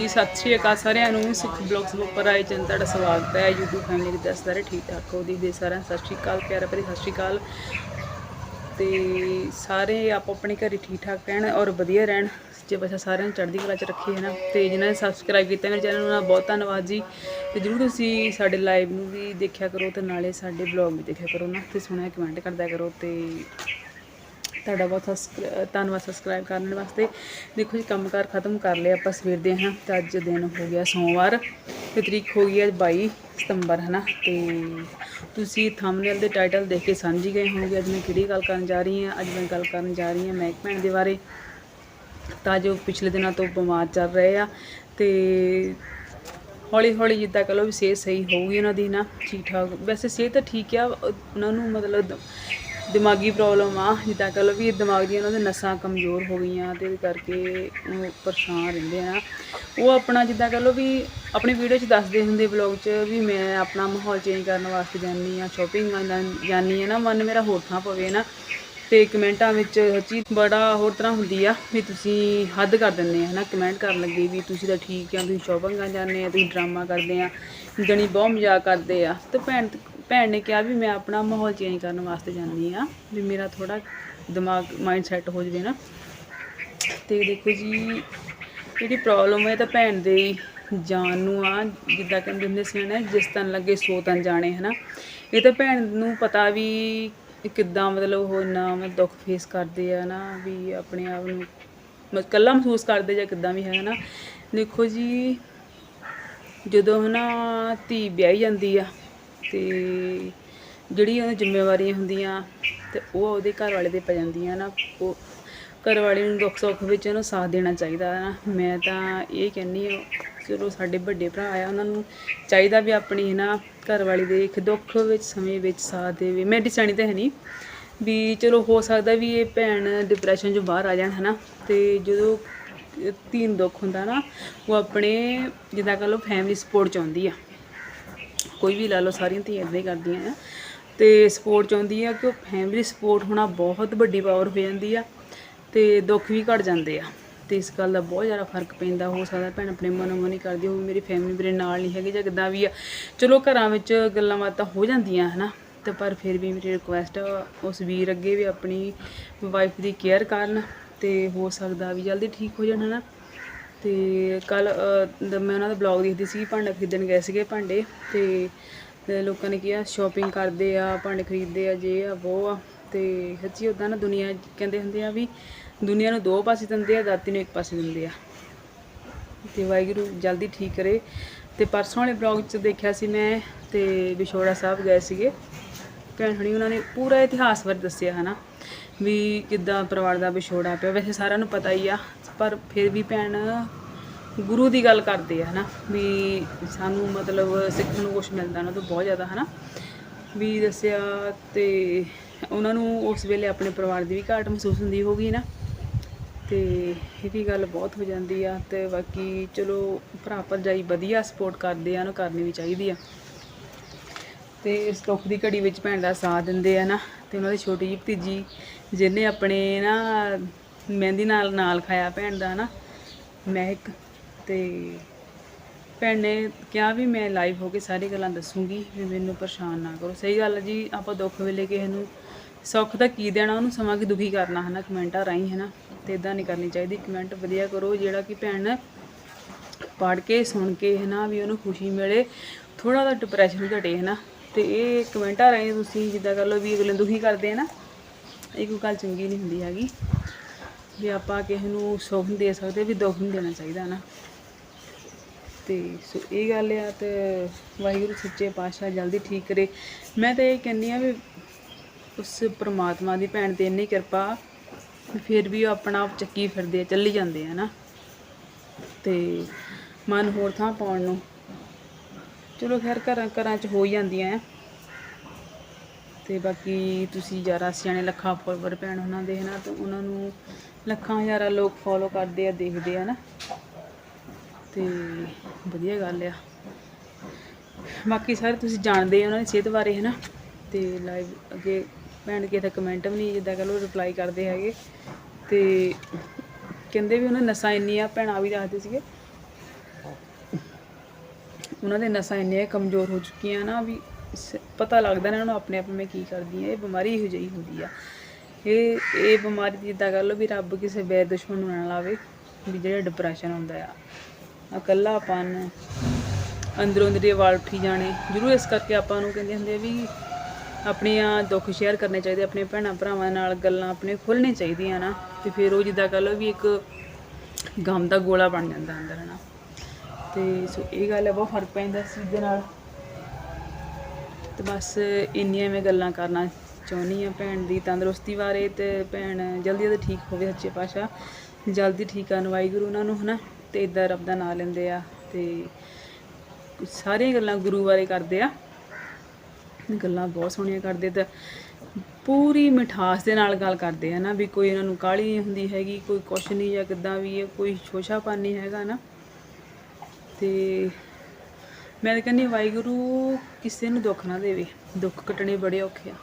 ਜੀ, ਸਤਿ ਸ਼੍ਰੀ ਅਕਾਲ ਸਾਰਿਆਂ ਨੂੰ। ਸਿੱਖ ਬਲੌਗਸ ਉੱਪਰ ਆਏ ਜਨ, ਤੁਹਾਡਾ ਸਵਾਗਤ ਹੈ। YouTube ਫੈਮਿਲੀ ਦੇ ਦਸ ਸਾਰੇ ਠੀਕ ਠਾਕ ਹੋ? ਦੀ ਦੇ ਸਾਰਿਆਂ ਸਤਿ ਸ਼੍ਰੀ ਅਕਾਲ, ਪਿਆਰਾ ਭਰੀ ਸਤਿ ਸ਼੍ਰੀ ਅਕਾਲ। ਤੇ ਸਾਰੇ ਆਪ ਆਪਣੇ ਘਰੇ ਠੀਕ ਠਾਕ ਰਹਿਣ ਔਰ ਵਧੀਆ ਰਹਿਣ। ਜੇ ਬੱਚਾ ਸਾਰਿਆਂ ਨੂੰ ਚੜ੍ਹਦੀ ਕਲਾ ਚ ਰੱਖੀ ਹੈ ਨਾ, ਤੇ ਜਿਨ੍ਹਾਂ ਨੇ ਸਬਸਕ੍ਰਾਈਬ ਕੀਤਾ ਮੇਰੇ ਚੈਨਲ ਨੂੰ ਬਹੁਤ ਧੰਨਵਾਦ ਜੀ। ਤੇ ਜਰੂਰ ਤੁਸੀਂ ਸਾਡੇ ਲਾਈਵ ਨੂੰ ਵੀ ਦੇਖਿਆ ਕਰੋ ਤੇ ਨਾਲੇ ਸਾਡੇ ਬਲੌਗ ਵੀ ਦੇਖਿਆ ਕਰੋ ਨਾ। ਤੇ ਸੁਣਿਆ ਕਮੈਂਟ ਕਰਦਿਆ ਕਰੋ ਤੇ ਤੁਹਾਡਾ ਬਹੁਤ ਸਬਸਕ੍ਰਾ- ਧੰਨਵਾਦ ਸਬਸਕ੍ਰਾਈਬ ਕਰਨ ਵਾਸਤੇ। ਦੇਖੋ ਜੀ, ਕੰਮਕਾਰ ਖਤਮ ਕਰ ਲਿਆ ਆਪਾਂ ਸਵੇਰ ਦੇ, ਹਾਂ। ਤੇ ਅੱਜ ਦਿਨ ਹੋ ਗਿਆ ਸੋਮਵਾਰ ਤੇ ਤਰੀਕ ਹੋ ਗਈ ਹੈ 22 ਸਤੰਬਰ ਹੈ ਨਾ ਤੇ ਤੁਸੀਂ ਥੰਬਨੇਲ ਦੇ ਟਾਈਟਲ ਦੇਖ ਕੇ ਸਮਝ ਗਏ ਹੋਵੋਗੇ, ਅੱਜ ਮੈਂ ਕਿਹੜੀ ਗੱਲ ਕਰਨ ਜਾ ਰਹੀ ਹਾਂ, ਅੱਜ ਮੈਂ ਗੱਲ ਕਰਨ ਜਾ ਰਹੀ ਹਾਂ ਮਹਿਕ ਦੇ ਬਾਰੇ। ਤਾਂ ਜੋ ਪਿਛਲੇ ਦਿਨਾਂ ਤੋਂ ਬਿਮਾਰ ਚੱਲ ਰਹੇ ਆ ਤੇ ਹੌਲੀ ਹੌਲੀ ਜਿੱਦਾਂ ਕਹ ਲਓ ਵੀ ਸਿਹਤ ਸਹੀ ਹੋਊਗੀ ਉਹਨਾਂ ਦੀ, ਨਾ। ਠੀਕ ਠਾਕ ਵੈਸੇ ਸਿਹਤ ਤਾਂ ਠੀਕ ਆ, ਉਹਨਾਂ ਨੂੰ ਮਤਲਬ ਦਿਮਾਗੀ ਪ੍ਰੋਬਲਮ ਆ, ਜਿੱਦਾਂ ਕਹ ਲਓ ਵੀ ਦਿਮਾਗ ਦੀਆਂ ਉਹਨਾਂ ਦੇ ਨਸਾਂ ਕਮਜ਼ੋਰ ਹੋ ਗਈਆਂ ਤੇ ਇਹਦੇ ਕਰਕੇ ਉਹ ਪਰੇਸ਼ਾਨ ਰਹਿੰਦੇ ਆ। ਉਹ ਆਪਣਾ ਜਿੱਦਾਂ ਕਹ ਲਓ ਵੀ ਆਪਣੀ ਵੀਡੀਓ 'ਚ ਦੱਸਦੇ ਹੁੰਦੇ ਬਲੌਗ 'ਚ ਵੀ ਮੈਂ ਆਪਣਾ ਮਾਹੌਲ ਚੇਂਜ ਕਰਨ ਵਾਸਤੇ ਜਾਂਦੀ ਆ ਸ਼ਾਪਿੰਗ ਜਾਂਦੀ ਆ ਨਾ, ਮਨ ਮੇਰਾ ਹੋਰ ਥਾਂ ਪਵੇ ਨਾ। ਤੇ ਕਮੈਂਟਾਂ ਵਿੱਚ ਸੱਚੀ ਬੜਾ ਹੋਰ ਤਰ੍ਹਾਂ ਹੁੰਦੀ ਆ ਵੀ ਤੁਸੀਂ ਹੱਦ ਕਰ ਦਿੰਦੇ ਆ, ਹਨਾ? ਕਮੈਂਟ ਕਰਨ ਲੱਗੇ ਵੀ ਤੁਸੀਂ ਤਾਂ ਠੀਕ ਆ, ਤੁਸੀਂ ਸ਼ੋਪਿੰਗਾਂ ਜਾਂਦੇ ਆ, ਤੁਸੀਂ ਡਰਾਮਾ ਕਰਦੇ ਆ, ਜਣੀ ਬਹੁਤ ਮਜ਼ਾਕ ਕਰਦੇ ਆ। ਤੇ ਭੈਣ ਭੈਣ ਨੇ ਕਿਹਾ ਵੀ ਮੈਂ ਆਪਣਾ ਮਾਹੌਲ ਚੇਂਜ ਕਰਨ ਵਾਸਤੇ ਜਾਂਦੀ ਆ ਵੀ ਮੇਰਾ ਥੋੜਾ ਦਿਮਾਗ ਮਾਈਂਡ ਸੈੱਟ ਹੋ ਜਵੇ ਨਾ। ਤੇ ਦੇਖੋ ਜੀ, ਜਿਹੜੀ ਪ੍ਰੋਬਲਮ ਹੈ ਤਾਂ ਭੈਣ ਦੇ ਜਾਣ ਨੂੰ ਆ, ਜਿੱਦਾਂ ਕਹਿੰਦੇ ਹੁੰਦੇ ਸੀ ਨਾ, ਜਿਸ ਤਨ ਲੱਗੇ ਸੋ ਤਨ ਜਾਣੇ, ਹਨਾ। ਇਹ ਤਾਂ ਭੈਣ ਨੂੰ ਪਤਾ ਵੀ ਕਿੱਦਾਂ ਮਤਲਬ ਉਹ ਇੰਨਾ ਮਤਲਬ ਦੁੱਖ ਫੇਸ ਕਰਦੇ ਆ ਨਾ, ਵੀ ਆਪਣੇ ਆਪ ਨੂੰ ਮ- ਇਕੱਲਾ ਮਹਿਸੂਸ ਕਰਦੇ ਜਾਂ ਕਿੱਦਾਂ ਵੀ ਹੈ ਨਾ ਦੇਖੋ ਜੀ, ਜਦੋਂ ਹਨਾ ਧੀ ਵਿਆਹੀ ਜਾਂਦੀ ਆ ਤੇ ਜਿਹੜੀ ਉਹਦੀ ਜ਼ਿੰਮੇਵਾਰੀਆਂ ਹੁੰਦੀਆਂ ਤੇ ਉਹ ਉਹਦੇ ਘਰ ਵਾਲੇ ਦੇ ਪੈ ਜਾਂਦੀਆਂ ਨਾ, ਉਹ ਘਰ ਵਾਲੇ ਨੂੰ ਦੁੱਖ ਸੁੱਖ ਵਿੱਚ ਉਹਨੂੰ ਸਾਥ ਦੇਣਾ ਚਾਹੀਦਾ ਹੈ ਨਾ। ਮੈਂ ਤਾਂ ਇਹ ਕਹਿੰਨੀ ਆ ਚਲੋ ਸਾਡੇ ਵੱਡੇ ਭਰਾ ਆ, ਉਹਨਾਂ ਨੂੰ ਚਾਹੀਦਾ ਵੀ ਆਪਣੀ ਨਾ ਘਰ ਵਾਲੀ ਦੇ ਇੱਕ ਦੁੱਖ ਵਿੱਚ, ਸਮੇਂ ਵਿੱਚ ਸਾਥ ਦੇਵੇ। ਮੈਂ ਡਿਸਾਣੀ ਤਾਂ ਹੈ ਨਹੀਂ ਵੀ ਚਲੋ ਹੋ ਸਕਦਾ ਵੀ ਇਹ ਭੈਣ ਡਿਪਰੈਸ਼ਨ ਚੋਂ ਬਾਹਰ ਆ ਜਾਣ, ਹਨਾ। ਤੇ ਜਦੋਂ ਧੀ ਦੁੱਖ ਹੁੰਦਾ ਨਾ, ਉਹ ਆਪਣੇ ਜਿੱਦਾਂ ਕਹ ਲਓ ਫੈਮਿਲੀ ਸਪੋਰਟ ਚਾਹੁੰਦੀ ਆ। ਕੋਈ ਵੀ ਲਾ ਲਓ, ਸਾਰੀਆਂ ਧੀਆਂ ਇਦਾਂ ਹੀ ਕਰਦੀਆਂ ਆ। ਤੇ ਸਪੋਰਟ ਚਾਹੁੰਦੀ ਆ ਕਿ ਉਹ ਫੈਮਿਲੀ ਸਪੋਰਟ ਹੋਣਾ ਬਹੁਤ ਵੱਡੀ ਪਾਵਰ ਹੋ ਜਾਂਦੀ ਆ ਤੇ ਦੁੱਖ ਵੀ ਘਟ ਜਾਂਦੇ ਆ। ਤੇ ਇਸ ਗੱਲ ਦਾ ਬਹੁਤ ਜ਼ਿਆਦਾ ਫ਼ਰਕ ਪੈਂਦਾ, ਹੋ ਸਕਦਾ ਭੈਣ ਆਪਣੇ ਮਨੋਂ ਮਨੀ ਕਰਦੀ ਹੋਵੇ, ਮੇਰੀ ਫੈਮਿਲੀ ਮੇਰੇ ਨਾਲ ਨਹੀਂ ਹੈਗੀ ਜਾਂ ਕਿੱਦਾਂ ਵੀ ਆ। ਚਲੋ ਘਰਾਂ ਵਿੱਚ ਗੱਲਾਂ ਬਾਤਾਂ ਹੋ ਜਾਂਦੀਆਂ, ਹਨਾ? ਤੇ ਪਰ ਫਿਰ ਵੀ ਮੇਰੀ ਰਿਕੁਐਸਟ ਉਸ ਵੀਰ ਅੱਗੇ ਵੀ ਆਪਣੀ ਵਾਈਫ ਦੀ ਕੇਅਰ ਕਰਨ ਤੇ ਹੋ ਸਕਦਾ ਵੀ ਜਲਦੀ ਠੀਕ ਹੋ ਜਾਣ, ਹਨਾ? ਅਤੇ ਕੱਲ ਮੈਂ ਉਹਨਾਂ ਦਾ ਬਲੌਗ ਦੇਖਦੀ ਸੀ, ਭਾਂਡਾ ਖਰੀਦਣ ਗਏ ਸੀਗੇ ਭਾਂਡੇ ਤੇ ਲੋਕਾਂ ਨੇ ਕਿਹਾ ਸ਼ਾਪਿੰਗ ਕਰਦੇ ਆ, ਭਾਂਡੇ ਖਰੀਦਦੇ ਆ, ਜੇ ਆ ਉਹ ਆ, ਤੇ ਸੱਚੀ ਉਦਾਂ ਨਾ ਦੁਨੀਆ ਕਹਿੰਦੇ ਹੁੰਦੇ ਆ ਵੀ ਦੁਨੀਆ ਨੂੰ ਦੋ ਪਾਸੇ ਦਿੰਦੇ ਆ, ਦਾਤੀ ਨੂੰ ਇੱਕ ਪਾਸੇ ਦਿੰਦੇ ਆ। ਤੇ ਵਾਹਿਗੁਰੂ ਜਲਦੀ ਠੀਕ ਕਰੇ। ਤੇ ਪਰਸੋਂ ਵਾਲੇ ਬਲੌਗ 'ਚ ਦੇਖਿਆ ਸੀ ਮੈਂ ਤੇ ਵਿਛੋੜਾ ਸਾਹਿਬ ਗਏ ਸੀਗੇ। ਭੈਣ ਹਣੀ, ਉਹਨਾਂ ਨੇ ਪੂਰਾ ਇਤਿਹਾਸ ਬਾਰੇ ਦੱਸਿਆ, ਹਨਾ? ਵੀ ਕਿੱਦਾਂ ਪਰਿਵਾਰ ਦਾ ਵਿਛੋੜਾ ਪਿਆ। ਵੈਸੇ ਸਾਰਿਆਂ ਨੂੰ ਪਤਾ ਹੀ ਆ, ਪਰ ਫਿਰ ਵੀ ਭੈਣ ਗੁਰੂ ਦੀ ਗੱਲ ਕਰਦੇ ਆ, ਹਨਾ? ਵੀ ਸਾਨੂੰ ਮਤਲਬ ਸਿੱਖਣ ਨੂੰ ਕੁਝ ਮਿਲਦਾ ਉਹਨਾਂ ਤੋਂ ਬਹੁਤ ਜ਼ਿਆਦਾ, ਹਨਾ? ਵੀ ਦੱਸਿਆ ਤੇ ਉਹਨਾਂ ਨੂੰ ਉਸ ਵੇਲੇ ਆਪਣੇ ਪਰਿਵਾਰ ਦੀ ਵੀ ਘਾਟ ਮਹਿਸੂਸ ਹੁੰਦੀ ਹੋਗੀ ਨਾ ਤੇ ਇਹ ਵੀ ਗੱਲ ਬਹੁਤ ਹੋ ਜਾਂਦੀ ਆ ਤੇ ਬਾਕੀ ਚਲੋ ਭਰਾ ਭਰਜਾਈ ਵਧੀਆ ਸਪੋਰਟ ਕਰਦੇ ਆ, ਉਹਨੂੰ ਕਰਨੀ ਵੀ ਚਾਹੀਦੀ ਆ। ਤੇ ਇਸ ਦੁੱਖ ਦੀ ਘੜੀ ਵਿੱਚ ਭੈਣ ਦਾ ਸਾਥ ਦਿੰਦੇ ਆ ਨਾ, ਤੇ ਉਹਨਾਂ ਦੀ ਛੋਟੀ ਜਿਹੀ ਭਤੀਜੀ, ਜਿਹਨੇ ਆਪਣੇ ਨਾ ਮਹਿੰਦੀ ਨਾਲ ਨਾਲ ਖਾਇਆ ਭੈਣ ਦਾ ਨਾ ਮਹਿਕ ਤੇ ਭੈਣ ਨੇ ਕਿਹਾ ਵੀ ਮੈਂ ਲਾਈਵ ਹੋ ਕੇ ਸਾਰੀ ਗੱਲਾਂ ਦੱਸੂਗੀ, ਵੀ ਮੈਨੂੰ ਪਰੇਸ਼ਾਨ ਨਾ ਕਰੋ। ਸਹੀ ਗੱਲ ਹੈ ਜੀ, ਆਪਾਂ ਦੁੱਖ ਵੇਲੇ ਕਿਸੇ ਨੂੰ ਸੁੱਖ ਤਾਂ ਕੀ ਦੇਣਾ, ਉਹਨੂੰ ਸਮਾਂ ਕਿ ਦੁਖੀ ਕਰਨਾ, ਹਨਾ, ਕਮੈਂਟਾਂ ਰਾਹੀਂ, ਹਨਾ, ਤੇ ਇਦਾਂ ਨਹੀਂ ਕਰਨੀ ਚਾਹੀਦੀ। ਕਮੈਂਟ ਵਧੀਆ ਕਰੋ, ਜਿਹੜਾ ਕਿ ਭੈਣ ਪੜ੍ਹ ਕੇ, ਸੁਣ ਕੇ, ਹਨਾ, ਵੀ ਉਹਨੂੰ ਖੁਸ਼ੀ ਮਿਲੇ ਥੋੜਾ ਜਿਹਾ ਡਿਪਰੈਸ਼ਨ ਘਟੇ, ਹਨਾ। ਤੇ ਇਹ ਕਮੈਂਟਾਂ ਰਾਹੀਂ ਤੁਸੀਂ ਜਿੱਦਾਂ ਕਰ ਲਓ ਵੀ ਅਗਲੇ ਨੂੰ ਦੁਖੀ ਕਰਦੇ ਆ ਨਾ, ਇਹ ਕੋਈ ਗੱਲ ਚੰਗੀ ਨਹੀਂ ਹੁੰਦੀ ਹੈਗੀ। ਵੀ ਆਪਾਂ ਕਿਸੇ ਨੂੰ ਸੁੱਖ ਨਹੀਂ ਦੇ ਸਕਦੇ, ਵੀ ਦੁੱਖ ਨਹੀਂ ਦੇਣਾ ਚਾਹੀਦਾ ਨਾ। ਤੇ ਸੋ ਇਹ ਗੱਲ ਆ ਤੇ ਵਾਹਿਗੁਰੂ ਸੱਚੇ ਪਾਤਸ਼ਾਹ ਜਲਦੀ ਠੀਕ ਕਰੇ। ਮੈਂ ਤਾਂ ਇਹ ਕਹਿੰਦੀ ਆ ਵੀ ਉਸ ਪ੍ਰਮਾਤਮਾ ਦੀ ਭੈਣ ਤੇ ਇੰਨੀ ਕਿਰਪਾ, ਫਿਰ ਵੀ ਉਹ ਆਪਣਾ ਆਪ ਚੱਕੀ ਫਿਰਦੇ ਆ, ਚੱਲੀ ਜਾਂਦੇ ਆ ਨਾ। ਤੇ ਮਨ ਹੋਰ ਥਾਂ ਪਾਉਣ ਨੂੰ। ਚਲੋ ਖੈਰ ਘਰਾਂ ਘਰਾਂ 'ਚ ਹੋ ਹੀ ਜਾਂਦੀਆਂ ਆ। ਤੇ ਬਾਕੀ ਤੁਸੀਂ ਯਾਰਾ ਸਿਆਣੇ ਲੱਖਾਂ ਫੋਲੋਵਰ ਭੈਣ ਉਹਨਾਂ ਦੇ ਹਨਾ, ਤੇ ਉਹਨਾਂ ਨੂੰ ਲੱਖਾਂ ਹਜ਼ਾਰਾਂ ਲੋਕ ਫੋਲੋ ਕਰਦੇ ਆ, ਦੇਖਦੇ ਆ ਨਾ। ਤੇ ਵਧੀਆ ਗੱਲ ਆ। ਬਾਕੀ ਸਾਰੇ ਤੁਸੀਂ ਜਾਣਦੇ ਆ ਉਹਨਾਂ ਦੀ ਸਿਹਤ ਬਾਰੇ ਹਨਾ, ਤੇ ਲਾਈਵ ਅੱਗੇ ਭੈਣ ਕੇ ਤਾਂ ਕਮੈਂਟ ਵੀ ਨਹੀਂ ਜਿੱਦਾਂ ਕਹ ਲਓ ਰਿਪਲਾਈ ਕਰਦੇ ਹੈਗੇ। ਤੇ ਕਹਿੰਦੇ ਵੀ ਉਹਨਾਂ ਨਸਾਂ ਇੰਨੀਆਂ, ਭੈਣਾਂ ਵੀ ਦੱਸਦੇ ਸੀਗੇ। ਉਹਨਾਂ ਦੇ ਨਸਾਂ ਇੰਨੀਆਂ ਕਮਜ਼ੋਰ ਹੋ ਚੁੱਕੀਆਂ ਨਾ ਵੀ ਸ- ਪਤਾ ਲੱਗਦਾ ਨਾ ਉਹਨਾਂ ਨੂੰ ਆਪਣੇ ਆਪ ਮੈਂ ਕੀ ਕਰਦੀ ਆ ਇਹ ਬਿਮਾਰੀ ਇਹੋ ਜਿਹੀ ਹੁੰਦੀ ਆ। ਇਹ ਇਹ ਬਿਮਾਰੀ ਜਿੱਦਾਂ ਜਿੱਦਾਂ ਗੱਲ ਵੀ ਰੱਬ ਕਿਸੇ ਬੈ ਦੁਸ਼ਮਣ ਨੂੰ ਨਾ ਲਾਵੇ ਵੀ ਜਿਹੜਾ ਡਿਪਰੈਸ਼ਨ ਹੁੰਦਾ ਆ। ਇਕੱਲਾਪਨ ਅੰਦਰੋਂ ਅੰਦਰੀ ਵਾਲ ਉੱਠੀ ਜਾਣੇ, ਜ਼ਰੂਰ ਇਸ ਕਰਕੇ ਆਪਾਂ ਨੂੰ ਕਹਿੰਦੇ ਹੁੰਦੇ ਆ ਵੀ ਆਪਣੀਆਂ ਦੁੱਖ ਸ਼ੇਅਰ ਕਰਨੇ ਚਾਹੀਦੇ, ਆਪਣੇ ਭੈਣਾਂ ਭਰਾਵਾਂ ਨਾਲ ਗੱਲਾਂ ਆਪਣੇ ਖੁੱਲ੍ਹਣੀਆਂ ਚਾਹੀਦੀਆਂ ਨਾ, ਤੇ ਫਿਰ ਉਹ ਜਿੱਦਾਂ ਕਹ ਲਓ ਵੀ ਇੱਕ ਗਮ ਦਾ ਗੋਲਾ ਬਣ ਜਾਂਦਾ ਅੰਦਰ ਹਨਾ। ਤੇ ਸੋ ਇਹ ਗੱਲ ਹੈ ਬਹੁਤ ਫ਼ਰਕ ਪੈਂਦਾ ਇਸ ਚੀਜ਼ ਦੇ ਨਾਲ। ਤੇ ਬਸ ਇੰਨੀਆਂ ਮੈਂ ਗੱਲਾਂ ਕਰਨਾ ਚਾਹੁੰਦੀ ਆ ਭੈਣ ਦੀ ਤੰਦਰੁਸਤੀ ਬਾਰੇ ਤੇ ਭੈਣ ਜਲਦੀ ਜਲਦੀ ਠੀਕ ਹੋਵੇ ਸੱਚੇ ਪਾਤਸ਼ਾਹ। ਜਲਦੀ ਠੀਕ ਕਰਨ ਵਾਹਿਗੁਰੂ ਉਹਨਾਂ ਨੂੰ, ਹਨਾ? ਤੇ ਇਦਾਂ ਰੱਬ ਦਾ ਨਾਮ ਲੈਂਦੇ ਆ ਤੇ ਸਾਰੀਆਂ ਗੱਲਾਂ ਗੁਰੂ ਬਾਰੇ ਕਰਦੇ ਆ। ਗੱਲਾਂ ਬਹੁਤ ਸੋਹਣੀਆਂ ਕਰਦੇ ਤੇ ਪੂਰੀ ਮਿਠਾਸ ਦੇ ਨਾਲ ਗੱਲ ਕਰਦੇ ਆ ਨਾ ਵੀ ਕੋਈ ਇਹਨਾਂ ਨੂੰ ਕਾਹਲੀ ਨਹੀਂ ਹੁੰਦੀ ਹੈਗੀ, ਕੋਈ ਕੁਛ ਨਹੀਂ ਜਾਂ ਕਿੱਦਾਂ ਵੀ ਹੈ, ਕੋਈ ਸ਼ੋਸ਼ਾਪਨ ਨਹੀਂ ਹੈਗਾ ਨਾ। ਤੇ ਮੈਂ ਤਾਂ ਕਹਿੰਦੀ ਵਾਹਿਗੁਰੂ ਕਿਸੇ ਨੂੰ ਦੁੱਖ ਨਾ ਦੇਵੇ। ਦੁੱਖ ਕੱਟਣੇ ਬੜੇ ਔਖੇ ਆ।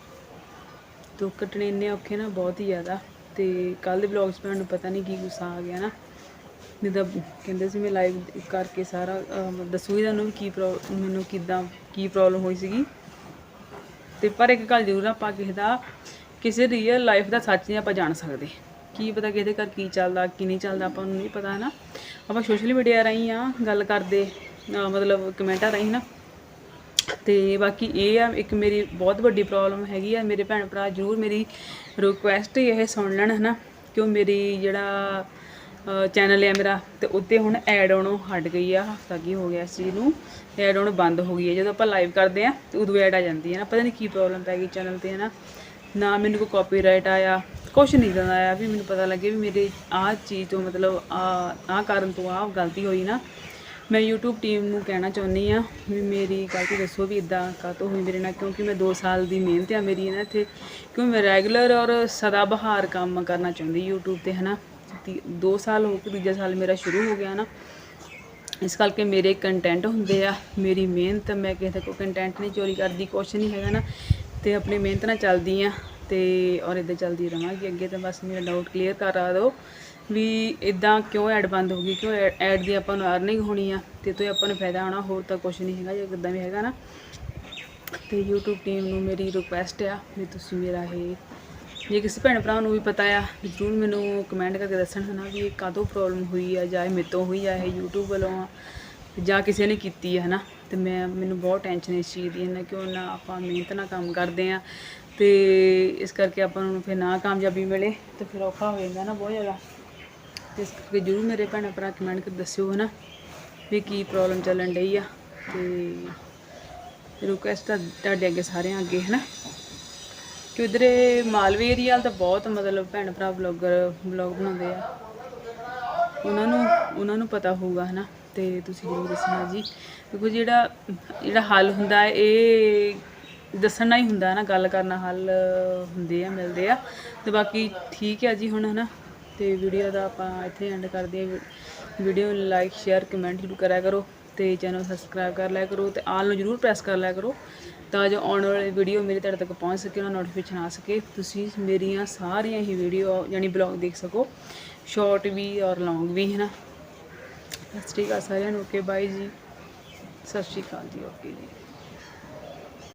ਦੁੱਖ ਕੱਟਣੇ ਇੰਨੇ ਔਖੇ ਨਾ, ਬਹੁਤ ਹੀ ਜ਼ਿਆਦਾ। ਤੇ ਕੱਲ ਦੇ ਵਲੌਗ 'ਚ ਮੈਨੂੰ ਪਤਾ ਨਹੀਂ ਕੀ ਗੁੱਸਾ ਆ ਗਿਆ ਨਾ। ਜਿੱਦਾਂ ਕਹਿੰਦੇ ਸੀ ਮੈਂ ਲਾਈਵ ਕਰਕੇ ਸਾਰਾ ਦੱਸੂਗੀ ਤੁਹਾਨੂੰ ਵੀ ਕੀ ਪ੍ਰੋ- ਮੈਨੂੰ ਕਿਦਾਂ ਕੀ ਪ੍ਰੋਬਲਮ ਹੋਈ ਸੀਗੀ। ਤੇ ਪਰ ਇੱਕ ਗੱਲ ਜ਼ਰੂਰ ਆਪਾਂ ਕਿਸੇ ਦਾ, ਕਿਸੇ ਰੀਅਲ ਲਾਈਫ ਦਾ ਸੱਚ ਨਹੀਂ ਆਪਾਂ ਜਾਣ ਸਕਦੇ। ਕੀ ਪਤਾ ਕਿਹਦੇ ਘਰ ਕੀ ਚੱਲਦਾ, ਕੀ ਨਹੀਂ ਚੱਲਦਾ, ਆਪਾਂ ਨੂੰ ਨਹੀਂ ਪਤਾ, ਹੈ ਨਾ? ਆਪਾਂ ਸੋਸ਼ਲ ਮੀਡੀਆ ਰਾਹੀਂ ਆ ਗੱਲ ਕਰਦੇ ਮਤਲਬ ਕਮੈਂਟਾਂ ਰਾਹੀਂ ਨਾ। ਤੇ ਬਾਕੀ ਇਹ ਆ, ਇੱਕ ਮੇਰੀ ਬਹੁਤ ਵੱਡੀ ਪ੍ਰੋਬਲਮ ਹੈਗੀ ਆ, ਮੇਰੇ ਭੈਣ ਭਰਾ ਜਰੂਰ ਮੇਰੀ ਰਿਕੁਐਸਟ ਇਹ ਸੁਣ ਲੈਣ, ਹਨਾ। ਕਿਉਂ ਮੇਰੀ ਜਿਹੜਾ ਚੈਨਲ ਹੈ ਮੇਰਾ, ਤੇ ਉੱਤੇ ਹੁਣ ਐਡ ਆਉਣੋਂ ਹਟ ਗਈ ਆ, ਹਫਤਾ ਕੀ ਹੋ ਗਿਆ ਇਸ ਚੀਜ਼ ਨੂੰ। ਐਡ ਆਉਣ ਬੰਦ ਹੋ ਗਈ ਹੈ ਜਦੋਂ ਆਪਾਂ ਲਾਈਵ ਕਰਦੇ ਆ, ਤੇ ਉਦੋਂ ਐਡ ਆ ਜਾਂਦੀ ਹੈ ਨਾ। ਪਤਾ ਨਹੀਂ ਕੀ ਪ੍ਰੋਬਲਮ ਪੈ ਗਈ ਚੈਨਲ ਤੇ, ਹਨਾ। ਨਾ ਮੈਨੂੰ ਕੋਈ ਕਾਪੀਰਾਈਟ ਆਇਆ ਕੁਛ ਨਹੀਂ ਦਾ ਆਇਆ ਵੀ ਮੈਨੂੰ ਪਤਾ ਲੱਗੇ ਵੀ ਮੇਰੇ ਆਹ ਚੀਜ਼ ਤੋਂ ਮਤਲਬ ਆ ਆਹ ਕਾਰਨ ਤੋਂ ਆਹ ਗਲਤੀ ਹੋਈ ਨਾ। ਮੈਂ YouTube ਟੀਮ ਨੂੰ ਕਹਿਣਾ ਚਾਹੁੰਦੀ ਆ ਵੀ ਮੇਰੀ ਗਲਤੀ ਦੱਸੋ ਵੀ ਇਦਾਂ ਕਾਹਤੋਂ ਹੋਈ ਮੇਰੇ ਨਾਲ, ਕਿਉਂਕਿ ਮੈਂ 2 ਸਾਲ ਦੀ ਮਿਹਨਤ ਆ ਮੇਰੀ ਨਾ ਇੱਥੇ ਕਿਉਂਕਿ ਮੈਂ ਰੈਗੂਲਰ ਔਰ ਸਦਾ ਬਹਾਰ ਕੰਮ ਕਰਨਾ ਚਾਹੁੰਦੀ YouTube ਤੇ, ਹਨਾ। 2 ਸਾਲ ਹੋ ਕੇ ਦੂਜਾ ਸਾਲ ਮੇਰਾ ਸ਼ੁਰੂ ਹੋ ਗਿਆ ਨਾ। ਇਸ ਕਰਕੇ ਮੇਰੇ ਕੰਟੈਂਟ ਹੁੰਦੇ ਆ, ਮੇਰੀ ਮਿਹਨਤ, ਮੈਂ ਕਿਸੇ ਦਾ ਕੋਈ ਕੰਟੈਂਟ ਨਹੀਂ ਚੋਰੀ ਕਰਦੀ, ਕੁਛ ਨਹੀਂ ਹੈਗਾ ਨਾ। ਤੇ ਆਪਣੀ ਮਿਹਨਤ ਨਾਲ ਚੱਲਦੀ ਆ ਤੇ ਔਰ ਇਦਾਂ ਚੱਲਦੀ ਰਵਾਂਗੀ। ਅੱਗੇ ਤਾਂ ਬਸ ਮੇਰਾ ਡਾਊਟ ਕਲੀਅਰ ਕਰਾ ਦਿਓ ਵੀ ਇਦਾਂ ਕਿਉਂ ਐਡ ਬੰਦ ਹੋ ਗਈ? ਕਿਉਂ ਐਡ ਦੀ ਆਪਾਂ ਨੂੰ ਅਰਨਿੰਗ ਹੋਣੀ ਆ ਤੇ ਤੋਂ ਆਪਾਂ ਨੂੰ ਫਾਇਦਾ ਹੋਣਾ, ਹੋਰ ਤਾਂ ਕੁਛ ਨਹੀਂ ਹੈਗਾ, ਜੇ ਕਿਦਾਂ ਵੀ ਹੈਗਾ ਨਾ। ਤੇ YouTube ਟੀਮ ਨੂੰ ਮੇਰੀ ਰਿਕੁਐਸਟ ਆ ਵੀ ਤੁਸੀਂ ਮੇਰਾ ਇਹ, ਜੇ ਕਿਸੇ ਭੈਣ ਭਰਾ ਨੂੰ ਵੀ ਪਤਾ ਆ ਜ਼ਰੂਰ ਮੈਨੂੰ ਕਮੈਂਟ ਕਰਕੇ ਦੱਸਣ ਹਨਾ ਵੀ ਇਹ ਕਾਹਤੋਂ ਪ੍ਰੋਬਲਮ ਹੋਈ ਆ, ਜਾਂ ਇਹ ਮੇਰੇ ਤੋਂ ਹੋਈ ਆ, ਇਹ YouTube ਵੱਲੋਂ ਆ, ਜਾਂ ਕਿਸੇ ਨੇ ਕੀਤੀ ਆ ਹਨਾ। ਤੇ ਮੈਂ, ਮੈਨੂੰ ਬਹੁਤ ਟੈਨਸ਼ਨ ਇਸ ਚੀਜ਼ ਦੀ ਹੈ ਕਿਉਂ ਨਾ ਆਪਾਂ ਮਿਹਨਤ ਨਾਲ ਕੰਮ ਕਰਦੇ ਆ। ਤੇ ਇਸ ਕਰਕੇ ਆਪਾਂ ਨੂੰ ਫਿਰ ਨਾ ਕਾਮਯਾਬੀ ਮਿਲੇ ਤੇ ਫਿਰ ਔਖਾ ਹੋ ਜਾਂਦਾ ਨਾ ਬਹੁਤ ਜ਼ਿਆਦਾ। ਤੇ ਇਸ ਕਰਕੇ ਜ਼ਰੂਰ ਮੇਰੇ ਭੈਣਾਂ ਭਰਾ ਕਮੈਂਟ ਕਰਕੇ ਦੱਸਿਓ ਹਨਾ ਵੀ ਕੀ ਪ੍ਰੋਬਲਮ ਚੱਲਣ ਡਈ ਆ ਤੇ ਰਿਕੁਐਸਟ ਤੁਹਾਡੇ ਅੱਗੇ ਸਾਰਿਆਂ ਅੱਗੇ ਹਨਾ। ਕਿ ਉਧਰੇ ਮਾਲਵੇ ਏਰੀਆ ਵਾਲ ਤਾਂ ਬਹੁਤ ਮਤਲਬ ਭੈਣ ਭਰਾ ਬਲੌਗਰ ਬਲੌਗ ਬਣਾਉਂਦੇ ਆ। ਉਹਨਾਂ ਨੂੰ ਉਹਨਾਂ ਨੂੰ ਪਤਾ ਹੋਊਗਾ ਹਨਾ ਤੇ ਤੁਸੀਂ ਜ਼ਰੂਰ ਦੱਸਣਾ ਜੀ। ਕਿਉਂਕਿ ਜਿਹੜਾ ਜਿਹੜਾ ਹੱਲ ਹੁੰਦਾ ਇਹ ਦੱਸਣਾ ਹੀ ਹੁੰਦਾ ਨਾ, ਗੱਲ ਕਰਨਾ ਹੱਲ ਹੁੰਦੇ ਆ, ਮਿਲਦੇ ਆ। ਤੇ ਬਾਕੀ ਠੀਕ ਆ ਜੀ ਹੁਣ, ਹਨਾ। ਤੇ ਵੀਡੀਓ ਦਾ ਆਪਾਂ ਇੱਥੇ ਐਂਡ ਕਰਦੇ ਆ ਵੀਡੀਓ ਲਾਈਕ ਸ਼ੇਅਰ ਕਮੈਂਟ ਜ਼ਰੂਰ ਕਰਿਆ ਕਰੋ। ਤੇ ਚੈਨਲ ਸਬਸਕ੍ਰਾਈਬ ਕਰ ਲਿਆ ਕਰੋ ਤੇ ਆਲ ਨੂੰ ਜ਼ਰੂਰ ਪ੍ਰੈਸ ਕਰ ਲਿਆ ਕਰੋ ਤਾਂ ਜੋ ਆਉਣ ਵਾਲੀ ਵੀਡੀਓ ਮੇਰੇ ਤੁਹਾਡੇ ਤੱਕ ਪਹੁੰਚ ਸਕੇ, ਉਹਨਾਂ ਨੋਟੀਫਿਕੇਸ਼ਨ ਆ ਸਕੇ। ਤੁਸੀਂ ਮੇਰੀਆਂ ਸਾਰੀਆਂ ਹੀ ਵੀਡੀਓ ਯਾਨੀ ਬਲੌਗ ਦੇਖ ਸਕੋ। ਸ਼ਾਰਟ ਵੀ ਔਰ ਲੌਂਗ ਵੀ ਹੈ ਨਾ ਸਤਿ ਸ਼੍ਰੀ ਅਕਾਲ ਸਾਰਿਆਂ ਨੂੰ ਓਕੇ ਬਾਈ ਜੀ। ਸਤਿ ਸ਼੍ਰੀ ਅਕਾਲ ਜੀ ਓਕੇ ਜੀ।